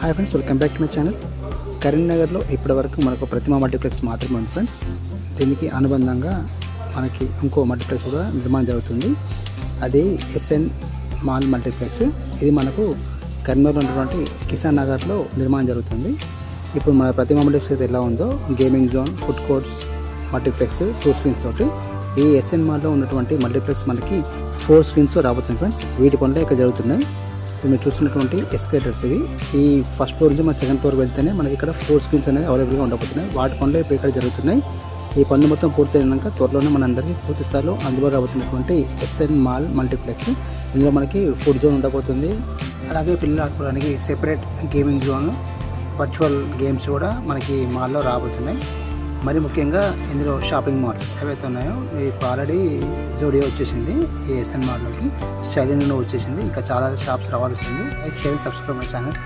Hi friends welcome back to my channel కరీంనగర్లో ఇప్పటివరకు మనకు ప్రతిమ మల్టీప్లెక్స్ మాత్రమే ఉంది ఫ్రెండ్స్ దీనికి అనుబంధంగా మనకి ఇంకో మల్టీప్లెక్స్ కూడా నిర్మాణం జరుగుతుంది. అది ఎస్ఎన్ మాల్ మల్టీప్లెక్స్. ఇది మనకు కరీంనగర్లో ఉన్నటువంటి కిసాన్ నగర్లో నిర్మాణం జరుగుతుంది. ఇప్పుడు మన ప్రతిమ మల్టీప్లెక్స్ అయితే ఎలా ఉందో gaming zone food courts multiplex two screens తోటి. ఈ ఎస్ఎన్ మాల్లో ఉన్నటువంటి మల్టీప్లెక్స్ మనకి ఫోర్ స్క్రీన్స్ రాబోతుంది ఫ్రెండ్స్ వీటి పనులే ఇక్కడ జరుగుతున్నాయి. ఇప్పుడు మీరు చూస్తున్నటువంటి ఎస్కేటర్స్ ఇవి. ఈ ఫస్ట్ ఫ్లోర్ నుంచి మన సెకండ్ ఫ్లోర్ వెళ్తేనే మనకి ఇక్కడ ఫోర్ స్క్రీన్స్ అనేది అవైలబుల్గా ఉండబోతున్నాయి. వాటి పనులు ఇప్పుడు ఇక్కడ జరుగుతున్నాయి. ఈ పనులు మొత్తం పూర్తయినాక త్వరలోనే మనందరికీ పూర్తి స్థాయిలో అందుబాటులో రాబోతున్నటువంటి ఎస్ఎన్ మాల్ మల్టీప్లెక్స్ ఇందులో మనకి ఫుడ్ జోన్ ఉండబోతుంది. అలాగే పిల్లలు ఆడుకోవడానికి separate gaming zone virtual games కూడా మనకి మాల్లో రాబోతున్నాయి. మరి ముఖ్యంగా ఇందులో షాపింగ్ మాల్స్ ఏవైతే ఉన్నాయో ఇప్పుడు ఆల్రెడీ జోడియో వచ్చేసింది ఈ ఎస్ఎన్ మాల్లోకి స్టైలిన్ వచ్చేసింది ఇంకా చాలా షాప్స్ రావాల్సింది like share subscribe my channel